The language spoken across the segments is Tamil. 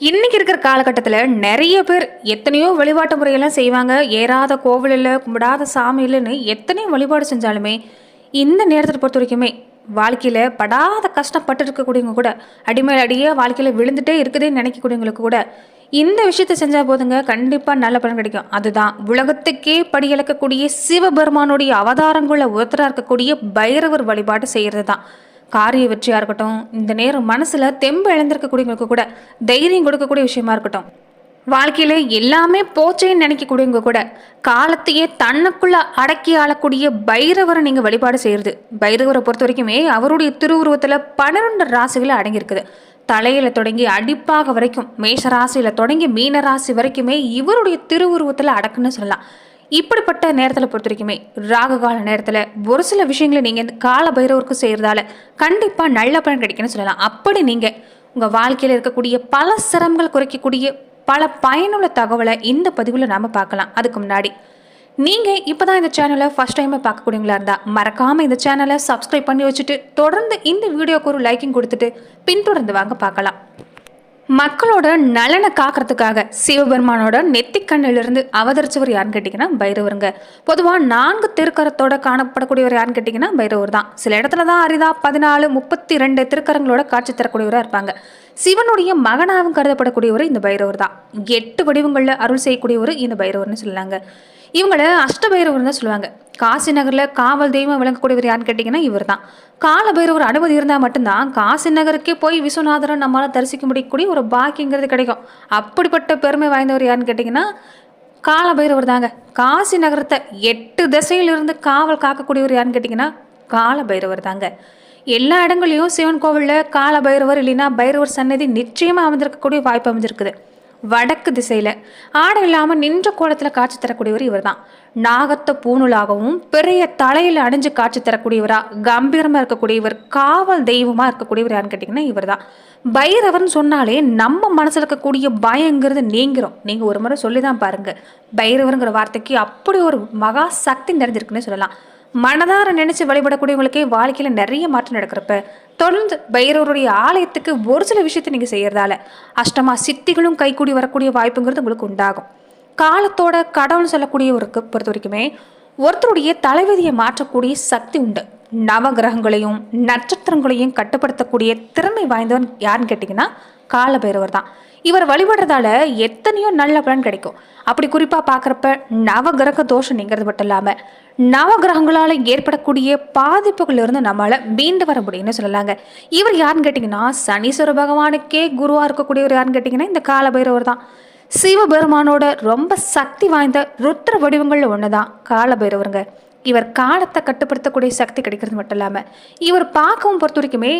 இன்றைக்கி இருக்கிற காலகட்டத்தில் நிறைய பேர் எத்தனையோ வழிபாட்டு முறையெல்லாம் செய்வாங்க. ஏறாத கோவில் இல்லை கும்பிடாத சாமி இல்லைன்னு எத்தனையோ வழிபாடு செஞ்சாலுமே இந்த நேரத்தை பொறுத்த வரைக்குமே வாழ்க்கையில் படாத கஷ்டப்பட்டு இருக்கக்கூடியவங்க கூட அடிமையில் அடியே வாழ்க்கையில் விழுந்துட்டே இருக்குதுன்னு நினைக்கக்கூடியவங்களுக்கு கூட இந்த விஷயத்தை செஞ்சால் போதுங்க. கண்டிப்பாக நல்ல பலன் கிடைக்கும். அதுதான். உலகத்துக்கே படியளக்கக்கூடிய சிவபெருமானுடைய அவதாரங்களில் ஒருத்தராக இருக்கக்கூடிய பைரவர் வழிபாடு செய்கிறது தான் காரிய வெற்றியாக இருக்கட்டும் இந்த நேரம் மனசில் தெம்பு இழந்திருக்கக்கூடியவங்களுக்கு கூட தைரியம் கொடுக்கக்கூடிய விஷயமா இருக்கட்டும். வாழ்க்கையில் எல்லாமே போச்சேன்னு நினைக்கக்கூடியவங்க கூட காலத்தையே தன்னுக்குள்ளே அடக்கி ஆளக்கூடிய பைரவரை நீங்கள் வழிபாடு செய்கிறது பைரவரை பொறுத்த வரைக்குமே அவருடைய திருவுருவத்தில் பன்னிரெண்டு ராசிகளை அடங்கியிருக்குது. தலையில் தொடங்கி அடிப்பாக வரைக்கும் மேஷ ராசியில் தொடங்கி மீன ராசி வரைக்குமே இவருடைய திருவுருவத்தில் அடக்குன்னு சொல்லலாம். இப்படிப்பட்ட நேரத்தில் பொறுத்த வரைக்குமே ராகு கால நேரத்தில் ஒரு சில விஷயங்களை நீங்கள் இந்த கால பைரவருக்கு செய்கிறதால கண்டிப்பாக நல்ல பலன் கிடைக்கும்னு சொல்லலாம். அப்படி நீங்கள் உங்கள் வாழ்க்கையில் இருக்கக்கூடிய பல சிரமங்கள் குறைக்கக்கூடிய பல பயனுள்ள தகவலை இந்த பதிவில் நாம் பார்க்கலாம். அதுக்கு முன்னாடி நீங்கள் இப்போ தான் இந்த சேனலை ஃபஸ்ட் டைமாக பார்க்கக்கூடியவங்களா இருந்தால் மறக்காமல் இந்த சேனலை சப்ஸ்கிரைப் பண்ணி வச்சுட்டு தொடர்ந்து இந்த வீடியோக்கு ஒரு லைக்கிங் கொடுத்துட்டு பின்தொடர்ந்து வாங்க பார்க்கலாம். மக்களோட நலனை காக்கிறதுக்காக சிவபெருமானோட நெத்திக்கண்ணிலிருந்து அவதரிச்சவர் யாருன்னு கேட்டிங்கன்னா பைரவருங்க. பொதுவாக நான்கு திருக்கரத்தோட காணப்படக்கூடியவர் யாருன்னு கேட்டிங்கன்னா பைரவர் தான். சில இடத்துல தான் அரிதா பதினாலு முப்பத்தி ரெண்டு திருக்கரங்களோட காட்சி தரக்கூடியவராக இருப்பாங்க. சிவனுடைய மகனாகவும் கருதப்படக்கூடியவர் இந்த பைரவர் தான். எட்டு வடிவங்களில் அருள் செய்யக்கூடியவர் இந்த பைரவர்னு சொல்லலாங்க இவங்களை அஷ்டபைரவர் தான் சொல்லுவாங்க. காசி நகரில் காவல் தெய்வம் விளங்கக்கூடியவர் யாருன்னு கேட்டிங்கன்னா இவர் தான் கால பைரவர் அனுமதி இருந்தால் மட்டும்தான் காசி நகருக்கே போய் விஸ்வநாதரை நம்மளால் தரிசிக்க முடியக்கூடிய ஒரு பாக்கியங்கிறது கிடைக்கும். அப்படிப்பட்ட பெருமை வாய்ந்தவர் யாருன்னு கேட்டிங்கன்னா காலபைரவர் தாங்க காசி நகரத்தை எட்டு திசையிலிருந்து காவல் காக்கக்கூடியவர் யாருன்னு கேட்டிங்கன்னா கால பைரவர் தாங்க எல்லா இடங்களையும் சிவன் கோவிலில் கால பைரவர் இல்லைன்னா பைரவர் சன்னதி நிச்சயமாக அமைந்திருக்கக்கூடிய வாய்ப்பு அமைஞ்சிருக்குது வடக்கு திசையில். ஆடை இல்லாமல் நின்ற கோலத்தில் காட்சி தரக்கூடியவர் இவர் தான் நாகத்தை பூணூலாகவும் பெரிய தலையில் அணிஞ்சு காட்சி தரக்கூடியவரா கம்பீரமாக இருக்கக்கூடியவர் காவல் தெய்வமாக இருக்கக்கூடியவர் யாருன்னு கேட்டிங்கன்னா இவர் தான் பைரவர்னு சொன்னாலே நம்ம மனசில் இருக்கக்கூடிய பயங்கிறது நீங்கிறோம் நீங்கள் ஒரு முறை சொல்லி தான் பாருங்கள் பைரவருங்கிற வார்த்தைக்கு அப்படி ஒரு மகா சக்தி நிறைஞ்சிருக்குன்னு சொல்லலாம். மனதார நினைச்சு வழிபடக்கூடியவங்களுக்கே வாழ்க்கையில் நிறைய மாற்றம் நடக்கிறப்ப தொடர்ந்து பைரவருடைய ஆலயத்துக்கு ஒரு சில விஷயத்தை நீங்கள் செய்யறதால அஷ்டமா சித்திகளும் கைகூடி வரக்கூடிய வாய்ப்புங்கிறது உங்களுக்கு உண்டாகும். காலத்தோட கடவுள்னு சொல்லக்கூடியவருக்கு பொறுத்த வரைக்குமே ஒருத்தருடைய தலைவிதியை மாற்றக்கூடிய சக்தி உண்டு. நவகிரகங்களையும் நட்சத்திரங்களையும் கட்டுப்படுத்தக்கூடிய திறமை வாய்ந்தவன் யாருன்னு கேட்டிங்கன்னா கால பைரவர் தான். இவர் வழிபடுறதால எத்தனையோ நல்ல பலன் கிடைக்கும். அப்படி குறிப்பாக பார்க்குறப்ப நவகிரக தோஷம் நீங்கிறது மட்டும் இல்லாமல் நவகிரகங்களால் ஏற்படக்கூடிய பாதிப்புகளிலிருந்து நம்மளால் மீண்டு வர முடியும்னு சொல்லலாங்க. இவர் யாருன்னு கேட்டிங்கன்னா சனீஸ்வர பகவானுக்கே குருவாக இருக்கக்கூடியவர் யாருன்னு கேட்டிங்கன்னா இந்த காலபைரவர் தான். சிவபெருமானோட ரொம்ப சக்தி வாய்ந்த ருத்ர வடிவங்களில் ஒன்று தான் காலபைரவருங்க. இவர் காலத்தை கட்டுப்படுத்தக்கூடிய சக்தி கிடைக்கிறது மட்டும் இல்லாமல் இவர் பார்க்கவும் பொறுத்த வரைக்குமே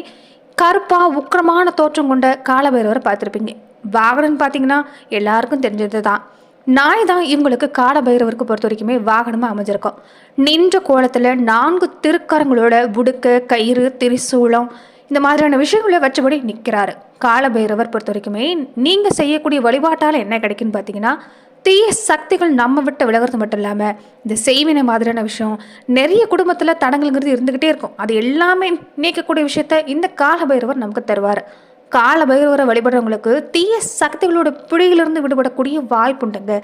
கருப்பாக உக்கிரமான தோற்றம் கொண்ட காலபைரவரை பார்த்துருப்பீங்க. வாகனம் பார்த்தீங்கன்னா எல்லாருக்கும் தெரிஞ்சது தான் நாய் தான் இவங்களுக்கு காலபைரவருக்கு பொறுத்த வரைக்குமே வாகனமாக அமைஞ்சிருக்கும். நின்ற கோலத்தில் நான்கு திருக்கரங்களோட உடுக்க கயிறு திரிசூலம் இந்த மாதிரியான விஷயங்களை வச்சபடி நிற்கிறாரு காலபைரவர் பொறுத்த வரைக்குமே நீங்கள் செய்யக்கூடிய வழிபாட்டால் என்ன கிடைக்குன்னு பார்த்தீங்கன்னா தீய சக்திகள் நம்ம விட்டு விலகிறது மட்டும் இல்லாமல் இந்த செய்வினை மாதிரியான விஷயம் நிறைய குடும்பத்தில் தடங்கள்ங்கிறது இருந்துக்கிட்டே இருக்கும். அது எல்லாமே நீக்கக்கூடிய விஷயத்த இந்த காலபைரவர் நமக்கு தருவார். கால பைரவரை வழிபடுறவங்களுக்கு தீய சக்திகளோட பிடியிலிருந்து விடுபடக்கூடிய வாய்ப்புண்டுங்க.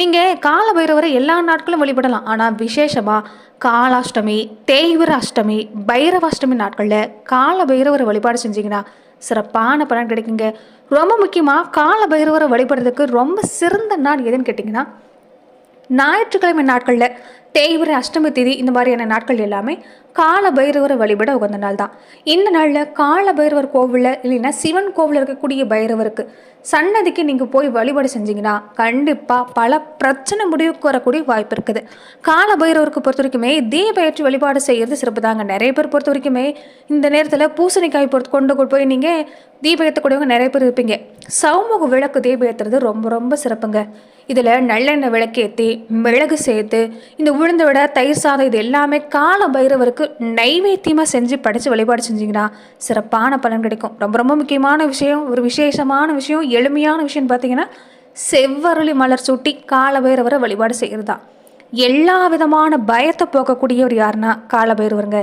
நீங்கள் கால பைரவரை எல்லா நாட்களும் வழிபடலாம். ஆனால் விசேஷமாக காலாஷ்டமி தேய்வர அஷ்டமி பைரவாஷ்டமி நாட்களில் கால பைரவரை வழிபாடு செஞ்சீங்கன்னா சிறப்பான பலன் கிடைக்குங்க. ரொம்ப முக்கியமாக கால பைரவரை வழிபடுறதுக்கு ரொம்ப சிறந்த நாள் எதுன்னு கேட்டிங்கன்னா ஞாயிற்றுக்கிழமை நாட்களில் தேய்பிரை அஷ்டமி திதி இந்த மாதிரியான நாட்கள் எல்லாமே கால பைரவரை வழிபட உகந்த நாள் தான். இந்த நாளில் கால பைரவர் கோவிலில் இல்லைன்னா சிவன் கோவிலில் இருக்கக்கூடிய பைரவருக்கு சன்னதிக்கு நீங்கள் போய் வழிபாடு செஞ்சீங்கன்னா கண்டிப்பாக பல பிரச்சனை முடிவுக்கு வரக்கூடிய வாய்ப்பு இருக்குது. கால பைரவருக்கு பொறுத்த வரைக்குமே தீபயற்றி வழிபாடு செய்கிறது சிறப்பு தாங்க. நிறைய பேர் பொறுத்த வரைக்குமே இந்த நேரத்தில் பூசணிக்காய் பொறுத்து கொண்டு போய் நீங்கள் தீபம் ஏற்றக்கூடியவங்க நிறைய பேர் இருப்பீங்க. சமூக விளக்கு தீபம் ஏற்றுறது ரொம்ப ரொம்ப சிறப்புங்க. இதில் நல்லெண்ணெய் விளக்கேற்றி மிளகு சேர்த்து இந்த உளுந்து விட தயிர் சாதம் இது எல்லாமே கால பைரவருக்கு நைவேத்தியமாக செஞ்சு படித்து வழிபாடு செஞ்சிங்கன்னா சிறப்பான பலன் கிடைக்கும். ரொம்ப ரொம்ப முக்கியமான விஷயம் ஒரு விசேஷமான விஷயம் எளிமையான விஷயம்னு பார்த்தீங்கன்னா செவ்வருளி மலர் சூட்டி கால பைரவரை வழிபாடு செய்கிறது தான் எல்லா விதமான பயத்தை போக்கக்கூடியவர் யாருன்னா கால பைரவருங்க.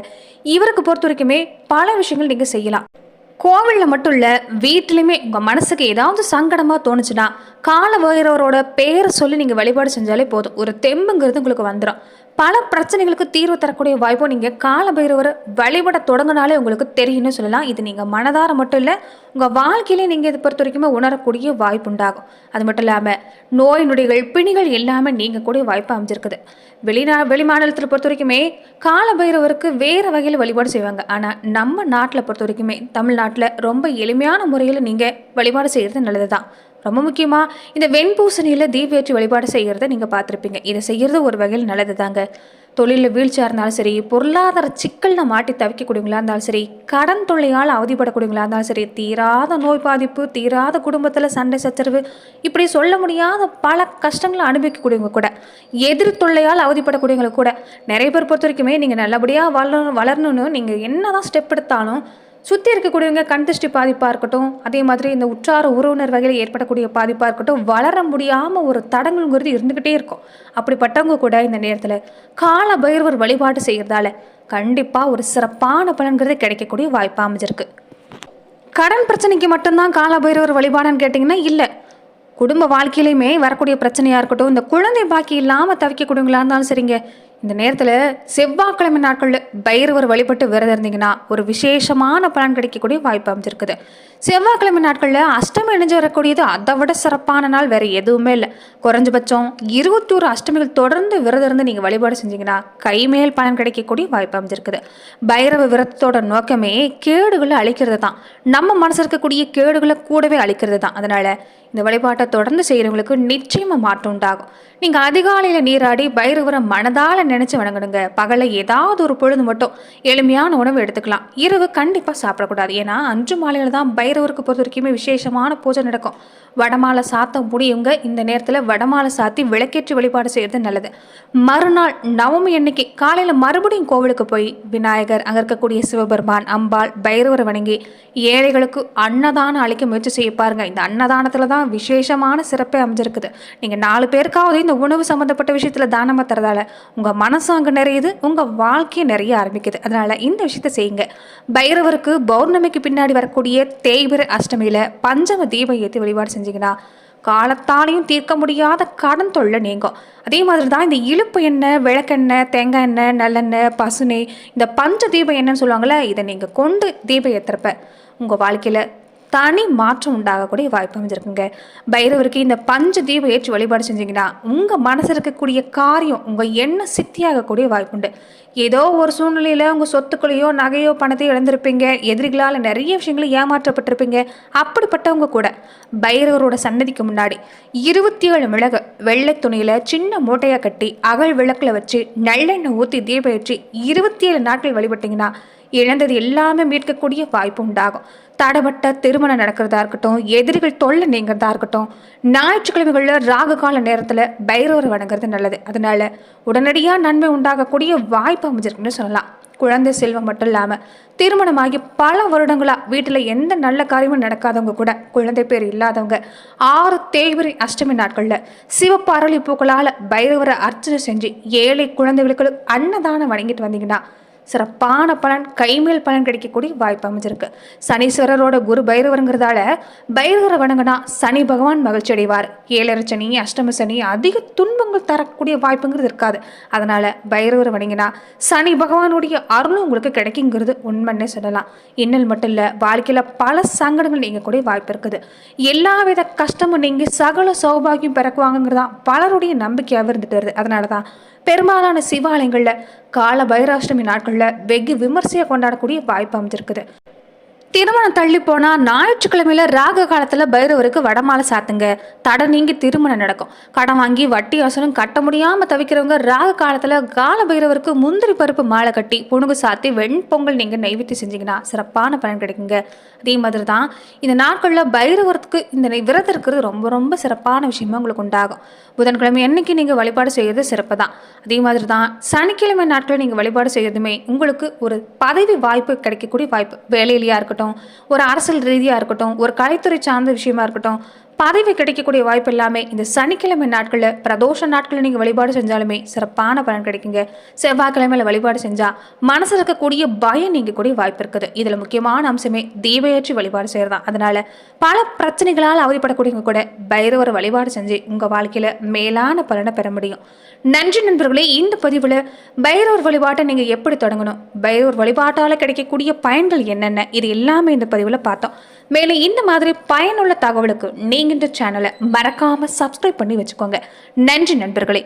இவருக்கு பொறுத்த வரைக்குமே பல விஷயங்கள் நீங்கள் செய்யலாம். கோவிலில் மட்டும் இல்லை வீட்டிலையுமே உங்கள் மனசுக்கு ஏதாவது சங்கடமாக தோணுச்சுன்னா கால வைரவரோட பேரை சொல்லி நீங்கள் வழிபாடு செஞ்சாலே போதும். ஒரு தெம்புங்கிறது உங்களுக்கு வந்துடும் பல பிரச்சனைகளுக்கு தீர்வு தரக்கூடிய வாய்ப்பும் நீங்கள் கால பைரவரை வழிபட தொடங்கினாலே உங்களுக்கு தெரியும்னு சொல்லலாம். இது நீங்கள் மனதார மட்டும் இல்லை உங்கள் வாழ்க்கையிலே நீங்கள் இதை பொறுத்த வரைக்குமே உணரக்கூடிய வாய்ப்பு உண்டாகும். அது மட்டும் இல்லாமல் நோய் நொடிகள் பிணிகள் எல்லாமே நீங்கள் கூடிய வாய்ப்பு அமைஞ்சிருக்குது. வெளிநா வெளி மாநிலத்தில் பொறுத்த வரைக்குமே கால பைரவருக்கு வேறு வகையில் வழிபாடு செய்வாங்க. ஆனால் நம்ம நாட்டில் பொறுத்த வரைக்குமே தமிழ்நாட்டில் ரொம்ப எளிமையான முறையில் நீங்கள் வழிபாடு செய்கிறது நல்லது தான் ரொம்ப முக்கியமாக இந்த வெண்பூசணியில் தீபேற்றி வழிபாடு செய்கிறத நீங்கள் பார்த்துருப்பீங்க. இதை செய்கிறது ஒரு வகையில் நல்லது தாங்க தொழிலில் வீழ்ச்சியாக இருந்தாலும் சரி பொருளாதார சிக்கலில் மாட்டி தவிக்கக்கூடியவங்களா இருந்தாலும் சரி கடன் தொல்லையால் அவதிப்படக்கூடியவங்களா இருந்தாலும் சரி தீராத நோய் பாதிப்பு தீராத குடும்பத்தில் சண்டை சச்சரவு இப்படி சொல்ல முடியாத பல கஷ்டங்களை அனுபவிக்கக்கூடியவங்க கூட எதிர் தொல்லையால் அவதிப்படக்கூடியவங்க கூட நிறைய பேர் பொறுத்த வரைக்குமே நீங்கள் நல்லபடியாக வளரணும் வளரணும்னு நீங்கள் என்ன தான் ஸ்டெப் எடுத்தாலும் சுற்றி இருக்கக்கூடியவங்க கண் திருஷ்டி பாதிப்பாக இருக்கட்டும் அதே மாதிரி இந்த உற்றார உறவினர் வகையில் ஏற்படக்கூடிய பாதிப்பாக இருக்கட்டும் வளர முடியாமல் ஒரு தடங்கள்ங்கிறது இருந்துக்கிட்டே இருக்கும். அப்படிப்பட்டவங்க கூட இந்த நேரத்தில் கால பைரவர் வழிபாடு செய்கிறதால கண்டிப்பாக ஒரு சிறப்பான பலன்கிறது கிடைக்கக்கூடிய வாய்ப்பு அமைஞ்சிருக்கு. கடன் பிரச்சனைக்கு மட்டும்தான் கால பைரவர் வழிபாடுன்னு கேட்டிங்கன்னா இல்லை. குடும்ப வாழ்க்கையிலையுமே வரக்கூடிய பிரச்சனையாக இருக்கட்டும் இந்த குழந்தை பாக்கி இல்லாமல் தவிக்கக்கூடியவங்களா இருந்தாலும் சரிங்க. இந்த நேரத்தில் செவ்வாய்க்கிழமை நாட்களில் பைரவர் வழிபட்டு விரதம் இருந்தீங்கன்னா ஒரு விசேஷமான பலன் கிடைக்கக்கூடிய வாய்ப்பு அமைஞ்சிருக்குது. செவ்வாய்க்கிழமை நாட்களில் அஷ்டமி இணைஞ்சு வரக்கூடியது அதை விட சிறப்பான நாள் வேறு எதுவுமே இல்லை. குறைஞ்சபட்சம் இருபத்தோரு அஷ்டமிகள் தொடர்ந்து விரதம் இருந்து நீங்கள் வழிபாடு செஞ்சீங்கன்னா கைமேல் பலன் கிடைக்கக்கூடிய வாய்ப்பு அமைஞ்சிருக்குது. பைரவ விரதத்தோட நோக்கமே கேடுகளை அழிக்கிறது தான் நம்ம மனசு இருக்கக்கூடிய கேடுகளை கூடவே அழிக்கிறது தான் அதனால் இந்த வழிபாட்டை தொடர்ந்து செய்கிறவங்களுக்கு நிச்சயமாக மாற்றம் உண்டாகும். நீங்கள் அதிகாலையில் நீராடி பைரவரை மனதால் நினச்சி வணங்கணுங்க பகலில் ஏதாவது ஒரு பொழுது மட்டும் எளிமையான உணவு எடுத்துக்கலாம். இரவு கண்டிப்பாக சாப்பிடக்கூடாது. ஏன்னா அன்று மாலையில் தான் பைரவருக்கு பொறுத்த வரைக்குமே விசேஷமான பூஜை நடக்கும். வடமாலை சாத்த முடியுங்க. இந்த நேரத்தில் வடமாலை சாத்தி விளக்கேற்றி வழிபாடு செய்கிறது நல்லது. மறுநாள் நவமி அன்னைக்கு காலையில் மறுபடியும் கோவிலுக்கு போய் விநாயகர் அங்கே இருக்கக்கூடிய சிவபெருமான் அம்பாள் பைரவரை வணங்கி ஏழைகளுக்கு அன்னதானம் அளிக்க முயற்சி செய்ய பாருங்கள் இந்த அன்னதானத்தில் தான் விசேஷமான சிறப்பே அமைஞ்சிருக்குது. நீங்கள் நாலு பேருக்காவது இந்த உணவு சம்மந்தப்பட்ட விஷயத்தில் தானமாக தரதால உங்கள் மனசும் அங்கே நிறையுது உங்கள் வாழ்க்கையை நிறைய ஆரம்பிக்குது. அதனால் இந்த விஷயத்த செய்யுங்க. பைரவருக்கு பௌர்ணமிக்கு பின்னாடி வரக்கூடிய தேய்பிர அஷ்டமியில் பஞ்சம தீபம் ஏற்றி வழிபாடு செஞ்சீங்கன்னா காலத்தாலையும் தீர்க்க முடியாத கடன் தொல்லை நீங்கும். அதே மாதிரி தான் இந்த இழுப்பு எண்ணெய் விளக்கெண்ணெய் தேங்காய் எண்ணெய் நல்லெண்ணெய் பசுனை இந்த பஞ்ச தீபம் எண்ணெய்னு சொல்லுவாங்கள்ல இதை நீங்கள் கொண்டு தீபம் ஏற்றுறப்ப உங்கள் வாழ்க்கையில் தனி மாற்றம் உண்டாகக்கூடிய வாய்ப்பு அமைஞ்சிருக்குங்க. பைரவருக்கு இந்த பஞ்ச தீபம் ஏற்றி வழிபாடு செஞ்சீங்கன்னா உங்கள் மனசில் இருக்கக்கூடிய காரியம் உங்கள் எண்ணம் சித்தியாகக்கூடிய வாய்ப்புண்டு. ஏதோ ஒரு சூழ்நிலையில் உங்கள் சொத்துக்களையோ நகையோ பணத்தையோ இழந்திருப்பீங்க. எதிரிகளால் நிறைய விஷயங்களை ஏமாற்றப்பட்டிருப்பீங்க. அப்படிப்பட்டவங்க கூட பைரவரோட சன்னதிக்கு முன்னாடி இருபத்தி ஏழு மிளகு வெள்ளை துணியில் சின்ன மூட்டையாக கட்டி அகல் விளக்கில் வச்சு நல்லெண்ணெய் ஊற்றி தீபம் ஏற்றி இருபத்தி ஏழு நாட்கள் வழிபட்டிங்கன்னா இழந்தது எல்லாமே மீட்கக்கூடிய வாய்ப்பு உண்டாகும். தடைப்பட்ட திருமணம் நடக்கிறதா இருக்கட்டும் எதிரிகள் தொல்லை நீங்கிறதா இருக்கட்டும் ஞாயிற்றுக்கிழமைகளில் ராகு கால நேரத்தில் பைரவர் வணங்குறது நல்லது. அதனால உடனடியாக நன்மை உண்டாகக்கூடிய வாய்ப்பு அமைஞ்சிருக்குன்னு சொல்லலாம். குழந்தை செல்வம் மட்டும் இல்லாமல் திருமணமாகி பல வருடங்களாக வீட்டில் எந்த நல்ல காரியமும் நடக்காதவங்க கூட குழந்தை பேர் இல்லாதவங்க ஆறு தேய்பிரை அஷ்டமி நாட்களில் சிவப்பாரளி பூக்களால் பைரவரை அர்ச்சனை செஞ்சு ஏழை குழந்தைகளுக்கு அன்னதானம் வணங்கிட்டு வந்தீங்கன்னா சிறப்பான பலன் கைமேல் பலன் கிடைக்கக்கூடிய வாய்ப்பு அமைஞ்சிருக்கு. சனீஸ்வரரோட குரு பைரவருங்கிறதால பைரவரை வணங்கினா சனி பகவான் மகிழ்ச்சி அடைவார். ஏழரை சனி அஷ்டம சனி அதிக துன்பங்கள் தரக்கூடிய வாய்ப்புங்கிறது இருக்காது. அதனால பைரவரை வணங்கினா சனி பகவானுடைய அருளும் உங்களுக்கு கிடைக்குங்கிறது உண்மைன்னே சொல்லலாம். இன்னல் மட்டும் இல்லை வாழ்க்கையில் பல சங்கடங்கள் நீங்கக்கூடிய வாய்ப்பு இருக்குது. எல்லா வித கஷ்டமும் நீங்கள் சகல சௌபாகியம் பிறக்குவாங்கங்கிறதான் பலருடைய நம்பிக்கையாக இருந்துட்டு வருது. அதனால தான் பெரும்பாலான சிவாலயங்களில் கால பைராஷ்டமி நாட்களில் வெகு விமர்சையாக கொண்டாடக்கூடிய வாய்ப்பு அமைஞ்சிருக்குது. திருமணம் தள்ளி போனால் ஞாயிற்றுக்கிழமையில ராக காலத்தில் பைரவருக்கு வடமாலை சாத்துங்க. தடை நீங்கி திருமணம் நடக்கும். கடன் வாங்கி வட்டி அவசரம் கட்ட முடியாமல் தவிக்கிறவங்க ராக காலத்தில் கால பைரவருக்கு முந்திரி பருப்பு மாலை கட்டி புணுகு சாத்தி வெண்பொங்கல் நீங்கள் நைவேத்தி செஞ்சீங்கன்னா சிறப்பான பலன் கிடைக்குங்க. அதே மாதிரி தான் இந்த நாட்களில் பைரவருக்கு இந்த விரதம் இருக்கிறது ரொம்ப ரொம்ப சிறப்பான விஷயமா உங்களுக்கு உண்டாகும். புதன்கிழமை என்னைக்கு நீங்கள் வழிபாடு செய்கிறது சிறப்பு தான் அதே மாதிரி தான் சனிக்கிழமை நாட்களில் நீங்கள் வழிபாடு செய்யறதுமே உங்களுக்கு ஒரு பதவி வாய்ப்பு கிடைக்கக்கூடிய வாய்ப்பு. வேலையிலையாக இருக்கட்டும் ஒரு அரசியல் ரீதியாக இருக்கட்டும் ஒரு கலைத்துறை சார்ந்த விஷயமா இருக்கட்டும் பதவி கிடைக்கக்கூடிய வாய்ப்பு எல்லாமே இந்த சனிக்கிழமை நாட்களில் பிரதோஷ நாட்களில் நீங்கள் வழிபாடு செஞ்சாலுமே சிறப்பான பலன் கிடைக்குங்க. செவ்வாய்க்கிழமையில் வழிபாடு செஞ்சால் மனசில் இருக்கக்கூடிய பயம் நீங்கக்கூடிய வாய்ப்பு இருக்குது. இதில் முக்கியமான அம்சமே தீபயற்றி வழிபாடு செய்கிறது தான் பல பிரச்சனைகளால் அவதிப்படக்கூடியவங்க கூட பைரவர் வழிபாடு செஞ்சு உங்கள் வாழ்க்கையில் மேலான பலனை பெற முடியும். நன்றி நண்பர்களே இந்த பதிவில் பைரவர் வழிபாட்டை நீங்கள் எப்படி தொடங்கணும்? பைரவர் வழிபாட்டால் கிடைக்கக்கூடிய பயன்கள் என்னென்ன? இது எல்லாமே இந்த பதிவில் பார்த்தோம். மேலும் இந்த மாதிரி பயனுள்ள தகவலுக்கு நீங்கள் இந்த சேனலை மறக்காமல் சப்ஸ்கிரைப் பண்ணி வச்சுக்கோங்க. நன்றி நண்பர்களே.